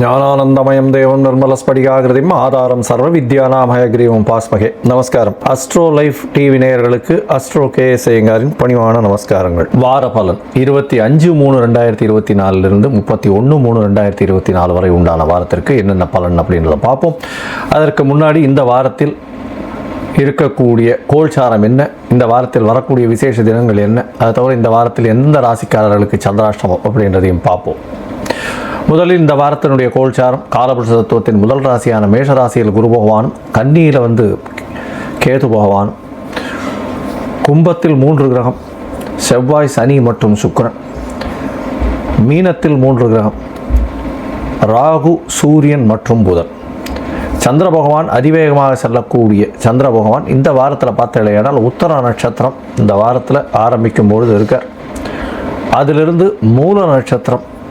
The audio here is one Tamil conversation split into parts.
ஞானானந்தமயம் தேவம் நிர்மலஸ்படிகாகிருதிம் ஆதாரம் சர்வ வித்யானாமயகிரீவம் பாஸ்மகே. நமஸ்காரம். அஸ்ட்ரோ லைஃப் டிவி நேயர்களுக்கு அஸ்ட்ரோ கே சேங்காரின் பணிவான நமஸ்காரங்கள். வார பலன். இருபத்தி அஞ்சு மூணு ரெண்டாயிரத்தி இருபத்தி நாலுலேருந்து முப்பத்தி ஒன்று மூணு ரெண்டாயிரத்தி இருபத்தி நாலு வரை உண்டான வாரத்திற்கு என்னென்ன பலன் அப்படின்றத பார்ப்போம். அதற்கு முன்னாடி இந்த வாரத்தில் இருக்கக்கூடிய கோல்சாரம் என்ன? இந்த வாரத்தில் வரக்கூடிய விசேஷ தினங்கள் என்ன? அதை தவிர இந்த வாரத்தில் எந்த ராசிக்காரர்களுக்கு சந்திராஷ்டமம் அப்படின்றதையும் பார்ப்போம். முதலில் இந்த வாரத்தினுடைய கோல்சாரம் காலபுருஷ தத்துவத்தின் முதல் ராசியான மேஷ ராசியில் குரு பகவானும் கன்னியில் வந்து கேது பகவானும் கும்பத்தில் மூன்று கிரகம் செவ்வாய் சனி மற்றும் சுக்கரன். மீனத்தில் மூன்று கிரகம் ராகு சூரியன் மற்றும் புதன். சந்திர பகவான் அதிவேகமாக செல்லக்கூடிய சந்திர பகவான் இந்த வாரத்தில் பார்த்தீங்கன்னா உத்தர நட்சத்திரம் இந்த வாரத்தில் ஆரம்பிக்கும் பொழுது இருக்கார். அதிலிருந்து மூல நட்சத்திரம்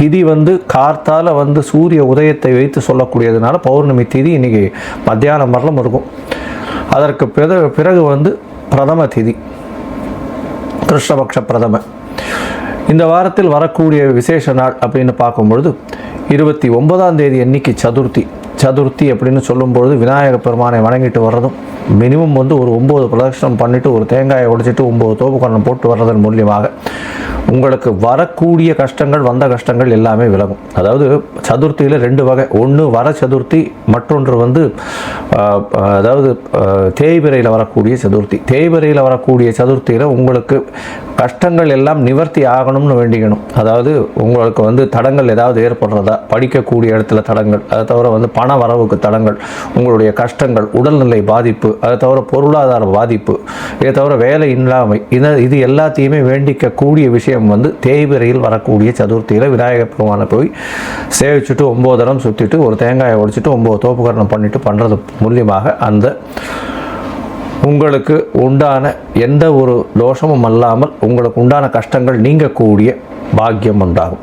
திதி வந்து கார்த்தால் வந்து சூரிய உதயத்தை வைத்து சொல்லக்கூடியதுனால பௌர்ணமி திதி இன்றைக்கி மத்தியானம் வரலும் இருக்கும். அதற்கு பிறகு பிறகு வந்து பிரதம திதி. கிருஷ்ணபக்ஷ பிரதம. இந்த வாரத்தில் வரக்கூடிய விசேஷ நாள் அப்படின்னு பார்க்கும்பொழுது இருபத்தி ஒன்பதாம் தேதி அன்னைக்கு சதுர்த்தி. சதுர்த்தி அப்படின்னு சொல்லும்பொழுது விநாயக பெருமானை வணங்கிட்டு வர்றதும் மினிமம் வந்து ஒரு ஒம்பது பிரதட்சணம் பண்ணிவிட்டு ஒரு தேங்காயை உடைச்சிட்டு ஒம்பது தோப்புக்கரணம் போட்டு வர்றதன் மூலியமாக. உங்களுக்கு வரக்கூடிய கஷ்டங்கள் வந்த கஷ்டங்கள் எல்லாமே விலகும். அதாவது சதுர்த்தியில் ரெண்டு வகை. ஒன்று வர சதுர்த்தி மற்றொன்று வந்து அதாவது தேய்பிரையில் வரக்கூடிய சதுர்த்தி. தேய்பிரையில் வரக்கூடிய சதுர்த்தியில் உங்களுக்கு கஷ்டங்கள் எல்லாம் நிவர்த்தி ஆகணும்னு வேண்டிக்கணும். அதாவது உங்களுக்கு வந்து தடங்கள் ஏதாவது ஏற்படுறதா? படிக்கக்கூடிய இடத்துல தடங்கள். அதை தவிர வந்து பண வரவுக்கு தடங்கள். உங்களுடைய கஷ்டங்கள் உடல்நிலை பாதிப்பு அதை தவிர பொருளாதார பாதிப்பு இதை தவிர வேலை இல்லாமை இது இது எல்லாத்தையுமே வேண்டிக்கக்கூடிய விஷயம் வந்து தேய்பிரையில் வரக்கூடிய சதுர்த்தியில் விநாயகர் பெருமானை போய் சேவிச்சுட்டு ஒம்பது தரம் சுற்றிட்டு ஒரு தேங்காயை உடைச்சிட்டு ஒம்பது தோப்புக்கரணம் பண்ணிட்டு பண்ணுறது மூலியமாக அந்த உங்களுக்கு உண்டான எந்த ஒரு தோஷமும் அல்லாமல் உங்களுக்கு உண்டான கஷ்டங்கள் நீங்கக்கூடிய பாக்கியம் உண்டாகும்.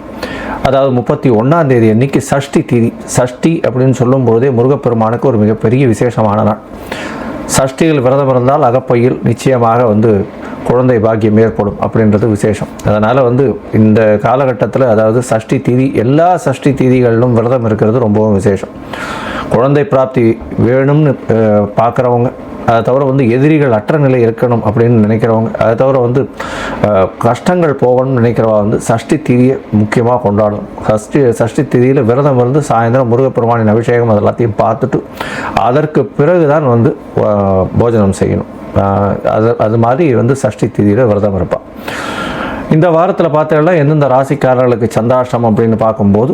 அதாவது முப்பத்தி ஒன்றாம் தேதி அன்னைக்கு சஷ்டி திதி சஷ்டி அப்படின்னு சொல்லும்போதே முருகப்பெருமானுக்கு ஒரு மிகப்பெரிய விசேஷமான நாள். சஷ்டியில் விரதம் இருந்தால் அகப்பையில் நிச்சயமாக வந்து குழந்தை பாக்கியம் ஏற்படும் அப்படின்றது விசேஷம். அதனால் வந்து இந்த காலகட்டத்தில் அதாவது சஷ்டி தீதி எல்லா சஷ்டி தீதிகளிலும் விரதம் இருக்கிறது ரொம்பவும் விசேஷம். குழந்தை பிராப்தி வேணும்னு பார்க்குறவங்க அதை தவிர வந்து எதிரிகள் அற்ற நிலை இருக்கணும் அப்படின்னு நினைக்கிறவங்க அதை தவிர வந்து கஷ்டங்கள் போகணும்னு நினைக்கிறவா வந்து சஷ்டி திதியை முக்கியமாக கொண்டாடும் சஷ்டி சஷ்டி திதியில் விரதம் இருந்து சாயந்தரம் முருகப்பெருமானின் அபிஷேகம் அது எல்லாத்தையும் பார்த்துட்டு அதற்கு பிறகு தான் வந்து போஜனம் செய்யணும். அது அது மாதிரி வந்து சஷ்டி திதியில் விரதம் இருப்பாள் இந்த வாரத்தில் பார்த்தீங்கன்னா எந்தெந்த ராசிக்காரர்களுக்கு சந்திராஷ்டம் அப்படின்னு பார்க்கும்போது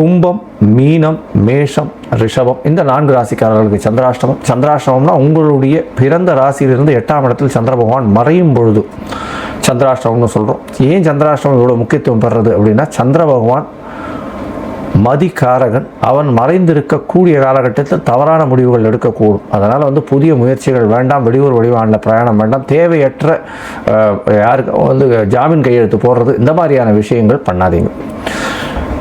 கும்பம் மீனம் மேஷம் ரிஷபம் இந்த நான்கு ராசிக்காரர்களுக்கு சந்திராஷ்டமம். சந்திராஷ்டமம்னா உங்களுடைய பிறந்த ராசியிலிருந்து எட்டாம் இடத்தில் சந்திர பகவான் மறையும் பொழுது சந்திராஷ்டமம்னு சொல்கிறோம் ஏன் சந்திராஷ்டமம் இவ்வளோ முக்கியத்துவம் பெறுறது அப்படின்னா சந்திர பகவான் மதிக்காரகன். அவன் மறைந்திருக்கக்கூடிய காலகட்டத்தில் தவறான முடிவுகள் எடுக்கக்கூடும். அதனால் வந்து புதிய முயற்சிகள் வேண்டாம் வெளியூர் வடிவான பிரயாணம் வேண்டாம் தேவையற்ற யாருக்கு வந்து ஜாமீன் கையெழுத்து போடுறது இந்த மாதிரியான விஷயங்கள் பண்ணாதீங்க.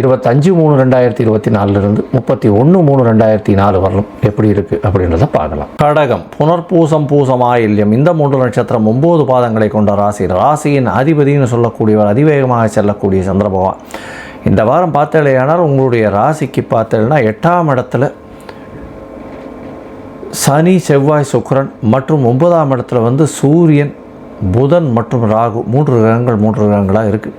இருபத்தஞ்சு மூணு ரெண்டாயிரத்தி இருபத்தி நாலுலேருந்து முப்பத்தி ஒன்று மூணு ரெண்டாயிரத்தி நாலு வரலும் எப்படி இருக்குது அப்படின்றத பார்க்கலாம். கடகம் புனர்பூசம் பூசமாயில்யம் இந்த மூன்று நட்சத்திரம் ஒம்பது பாதங்களை கொண்ட ராசி. ராசியின் அதிபதினு சொல்லக்கூடியவர் அதிவேகமாக செல்லக்கூடிய சந்திரபகவான் இந்த வாரம் பார்த்தலையானால் உங்களுடைய ராசிக்கு பார்த்தேன்னா எட்டாம் இடத்துல சனி செவ்வாய் சுக்கரன் மற்றும் ஒன்பதாம் இடத்துல வந்து சூரியன் புதன் மற்றும் ராகு. மூன்று கிரகங்கள் மூன்று கிரகங்களாக இருக்குது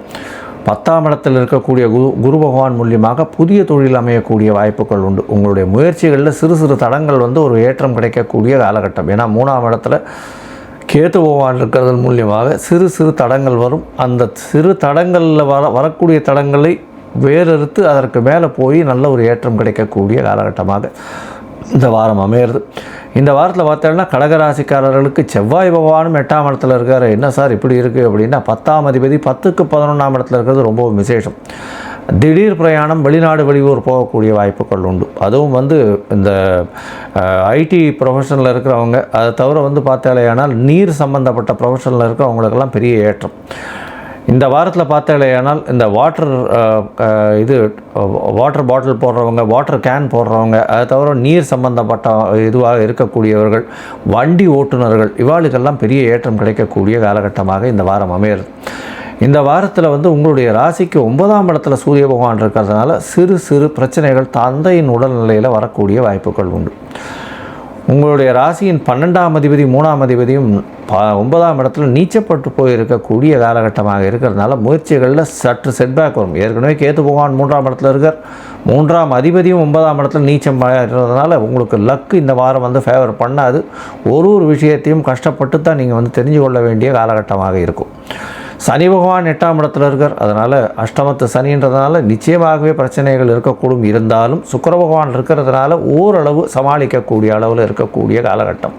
பத்தாம் இடத்தில் இருக்கக்கூடிய குரு குரு பகவான் மூலியமாக புதிய தொழில் அமையக்கூடிய வாய்ப்புகள் உண்டு. உங்களுடைய முயற்சிகளில் சிறு சிறு தடங்கள் வந்து ஒரு ஏற்றம் கிடைக்கக்கூடிய காலகட்டம். ஏன்னா மூணாம் இடத்துல கேத்து பகவான் இருக்கிறது மூலியமாக சிறு சிறு தடங்கள் வரும். அந்த சிறு தடங்களில் வர வரக்கூடிய தடங்களை வேறறுத்து அதற்கு மேலே போய் நல்ல ஒரு ஏற்றம் கிடைக்கக்கூடிய காலகட்டமாக இந்த வாரம் அமையிறது. இந்த வாரத்தில் பார்த்தோம்னா கடகராசிக்காரர்களுக்கு செவ்வாய் பகவானும் எட்டாம் இடத்துல இருக்கார். என்ன சார் இப்படி இருக்குது அப்படின்னா பத்தாம் அதிபதி பத்துக்கு பதினொன்றாம் இடத்துல இருக்கிறது ரொம்ப விசேஷம். திடீர் பிரயாணம் வெளிநாடு வெளியூர் போகக்கூடிய வாய்ப்புகள் உண்டு. அதுவும் வந்து இந்த ஐடி ப்ரொஃபஷனில் இருக்கிறவங்க அதை தவிர வந்து பார்த்தாலேயானால் நீர் சம்மந்தப்பட்ட ப்ரொஃபஷனில் இருக்கிறவங்களுக்கெல்லாம் பெரிய ஏற்றம். இந்த வாரத்தில் பார்த்தாலேயானால் இந்த வாட்டர் இது வாட்டர் பாட்டில் போடுறவங்க வாட்டர் கேன் போடுறவங்க அதை தவிர நீர் சம்பந்தப்பட்ட இதுவாக இருக்கக்கூடியவர்கள் வண்டி ஓட்டுநர்கள் இவாளுக்கெல்லாம் பெரிய ஏற்றம் கிடைக்கக்கூடிய காலகட்டமாக இந்த வாரம் அமையிறது இந்த வாரத்தில் வந்து உங்களுடைய ராசிக்கு ஒன்பதாம் இடத்துல சூரிய பகவான் இருக்கிறதுனால சிறு சிறு பிரச்சனைகள் தந்தையின் உடல்நிலையில் வரக்கூடிய வாய்ப்புகள் உண்டு. உங்களுடைய ராசியின் பன்னெண்டாம் அதிபதி மூணாம் அதிபதியும் ப ஒன்பதாம் இடத்துல நீச்சப்பட்டு போயிருக்கக்கூடிய காலகட்டமாக இருக்கிறதுனால முயற்சிகளில் சற்று செட்பேக் வரும். ஏற்கனவே கேத்து பகவான் மூன்றாம் இடத்துல இருக்கார். மூன்றாம் அதிபதியும் ஒன்பதாம் இடத்துல நீச்சம் இருக்கிறதுனால உங்களுக்கு லக்கு இந்த வாரம் வந்து ஃபேவர் பண்ணாது. ஒரு ஒரு விஷயத்தையும் கஷ்டப்பட்டு தான் நீங்கள் வந்து தெரிஞ்சு கொள்ள வேண்டிய காலகட்டமாக இருக்கும். சனி பகவான் எட்டாம் இடத்துல இருக்கார். அதனால் அஷ்டமத்து சனின்றதுனால நிச்சயமாகவே பிரச்சனைகள் இருக்கக்கூடும். இருந்தாலும் சுக்கர பகவான் இருக்கிறதுனால ஓரளவு சமாளிக்கக்கூடிய அளவில் இருக்கக்கூடிய காலகட்டம்.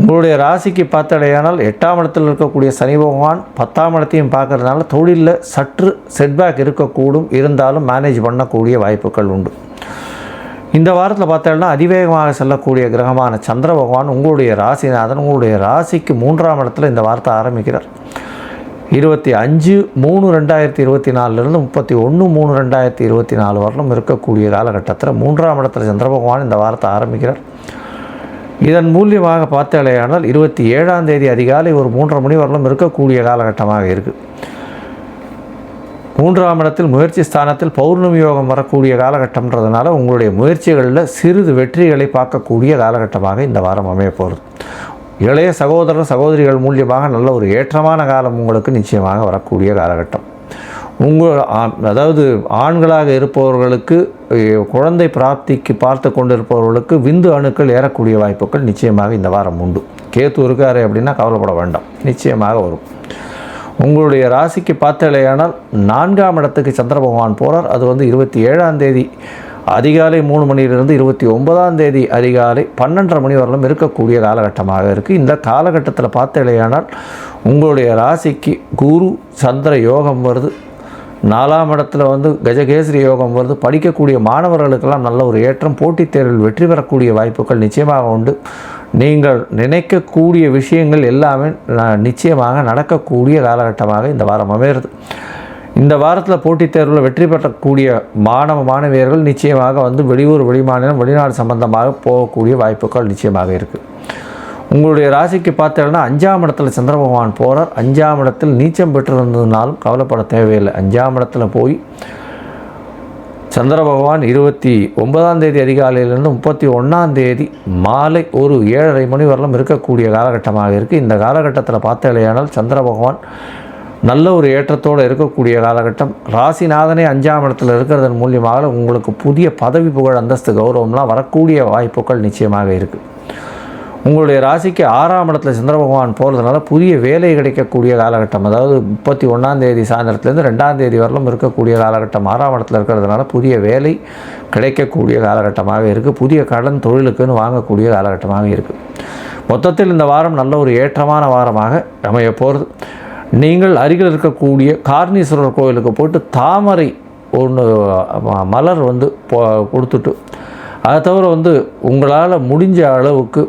உங்களுடைய ராசிக்கு பார்த்தடையானால் எட்டாம் இடத்தில் இருக்கக்கூடிய சனி பகவான் பத்தாம் இடத்தையும் பார்க்கறதுனால தொழிலில் சற்று செட்பேக் இருக்கக்கூடும். இருந்தாலும் மேனேஜ் பண்ணக்கூடிய வாய்ப்புகள் உண்டு. இந்த வாரத்தில் பார்த்தோம்னா அதிவேகமாக செல்லக்கூடிய கிரகமான சந்திர பகவான் உங்களுடைய ராசிநாதன். உங்களுடைய ராசிக்கு மூன்றாம் இடத்துல இந்த வாரத்தை ஆரம்பிக்கிறார். இருபத்தி அஞ்சு மூணு ரெண்டாயிரத்தி இருபத்தி நாலுலேருந்து முப்பத்தி ஒன்று மூணு ரெண்டாயிரத்தி இருபத்தி நாலு வரலும் இருக்கக்கூடிய காலகட்டத்தில் மூன்றாம் இடத்துல சந்திர பகவான் இந்த வாரத்தை ஆரம்பிக்கிறார். இதன் மூலியமாக பார்த்தாலேயானால் இருபத்தி ஏழாம் தேதி அதிகாலை ஒரு மூன்றரை மணி வரலும் இருக்கக்கூடிய காலகட்டமாக இருக்குது மூன்றாம் இடத்தில் முயற்சி ஸ்தானத்தில் பௌர்ணமி யோகம் வரக்கூடிய காலகட்டம்ன்றதுனால உங்களுடைய முயற்சிகளில் சிறிது வெற்றிகளை பார்க்கக்கூடிய காலகட்டமாக இந்த வாரம் அமைய போகிறது இளைய சகோதரர் சகோதரிகள் மூலியமாக நல்ல ஒரு ஏற்றமான காலம் உங்களுக்கு நிச்சயமாக வரக்கூடிய காலகட்டம். உங்கள் அதாவது ஆண்களாக இருப்பவர்களுக்கு குழந்தை பிராப்திக்கு பார்த்து கொண்டிருப்பவர்களுக்கு விந்து அணுக்கள் ஏறக்கூடிய வாய்ப்புகள் நிச்சயமாக இந்த வாரம் உண்டு. கேத்து இருக்காரு அப்படின்னா கவலைப்பட வேண்டாம். நிச்சயமாக வரும். உங்களுடைய ராசிக்கு பார்த்தலையானால் நான்காம் இடத்துக்கு சந்திர பகவான் போகிறார் அது வந்து இருபத்தி ஏழாம் தேதி அதிகாலை மூணு மணியிலிருந்து இருபத்தி ஒன்பதாம் தேதி அதிகாலை பன்னெண்டரை மணி வரலும் இருக்கக்கூடிய காலகட்டமாக இருக்குது இந்த காலகட்டத்தில் பார்த்தலையானால் உங்களுடைய ராசிக்கு குரு சந்திர யோகம் வருது. நாலாம் இடத்துல வந்து கஜகேசரி யோகம் வருது. படிக்கக்கூடிய மாணவர்களுக்கெல்லாம் நல்ல ஒரு ஏற்றம் போட்டித் தேர்வில் வெற்றி பெறக்கூடிய வாய்ப்புகள் நிச்சயமாக உண்டு. நீங்கள் நினைக்கக்கூடிய விஷயங்கள் எல்லாமே நிச்சயமாக நடக்கக்கூடிய காலகட்டமாக இந்த வாரம் அமையிறது. இந்த வாரத்தில் போட்டித் தேர்வில் வெற்றி பெறக்கூடிய மாணவ மாணவியர்கள் நிச்சயமாக வந்து வெளியூர் வெளிமாநிலம் வெளிநாடு சம்பந்தமாக போகக்கூடிய வாய்ப்புகள் நிச்சயமாக இருக்குது உங்களுடைய ராசிக்கு பார்த்தீங்கன்னா அஞ்சாம் இடத்துல சந்திர பகவான் போகிறார் அஞ்சாம் இடத்தில் நீச்சம் பெற்றிருந்ததுனாலும் கவலைப்பட தேவையில்லை. அஞ்சாம் இடத்துல போய் சந்திர பகவான் இருபத்தி ஒன்பதாம் தேதி அதிகாலையிலிருந்து முப்பத்தி ஒன்றாம் தேதி மாலை ஒரு ஏழரை மணி வரலும் இருக்கக்கூடிய காலகட்டமாக இருக்குது இந்த காலகட்டத்தில் பார்த்தாலேயானால் சந்திர பகவான் நல்ல ஒரு ஏற்றத்தோடு இருக்கக்கூடிய காலகட்டம். ராசிநாதனே அஞ்சாம் இடத்துல இருக்கிறதன் மூலியமாக உங்களுக்கு புதிய பதவி புகழ் அந்தஸ்து கௌரவம்லாம் வரக்கூடிய வாய்ப்புகள் நிச்சயமாக இருக்குது உங்களுடைய ராசிக்கு ஆறாம் இடத்துல சந்திர பகவான் போகிறதுனால புதிய வேலை கிடைக்கக்கூடிய காலகட்டம் அதாவது முப்பத்தி ஒன்றாம் தேதி சாயந்தரத்துலேருந்து ரெண்டாம் தேதி வரலும் இருக்கக்கூடிய காலகட்டம் ஆறாம் இடத்துல இருக்கிறதுனால புதிய வேலை கிடைக்கக்கூடிய காலகட்டமாக இருக்குது புதிய கடன் தொழிலுக்குன்னு வாங்கக்கூடிய காலகட்டமாக இருக்குது மொத்தத்தில் இந்த வாரம் நல்ல ஒரு ஏற்றமான வாரமாக அமைய போகிறது நீங்கள் அருகில் இருக்கக்கூடிய கார்ணீஸ்வரர் கோயிலுக்கு போயிட்டு தாமரை ஒன்று மலர் வந்து கொடுத்துட்டு அதை தவிர வந்து உங்களால் முடிஞ்ச அளவுக்கு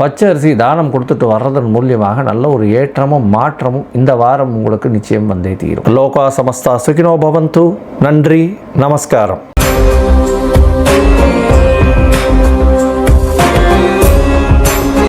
பச்சை அரிசி தானம் கொடுத்துட்டு வர்றதன் மூலியமாக நல்ல ஒரு ஏற்றமும் மாற்றமும் இந்த வாரம் உங்களுக்கு நிச்சயம் வந்தே தீரும். லோகா சமஸ்தா சுகினோ பவந்து. நன்றி நமஸ்காரம்.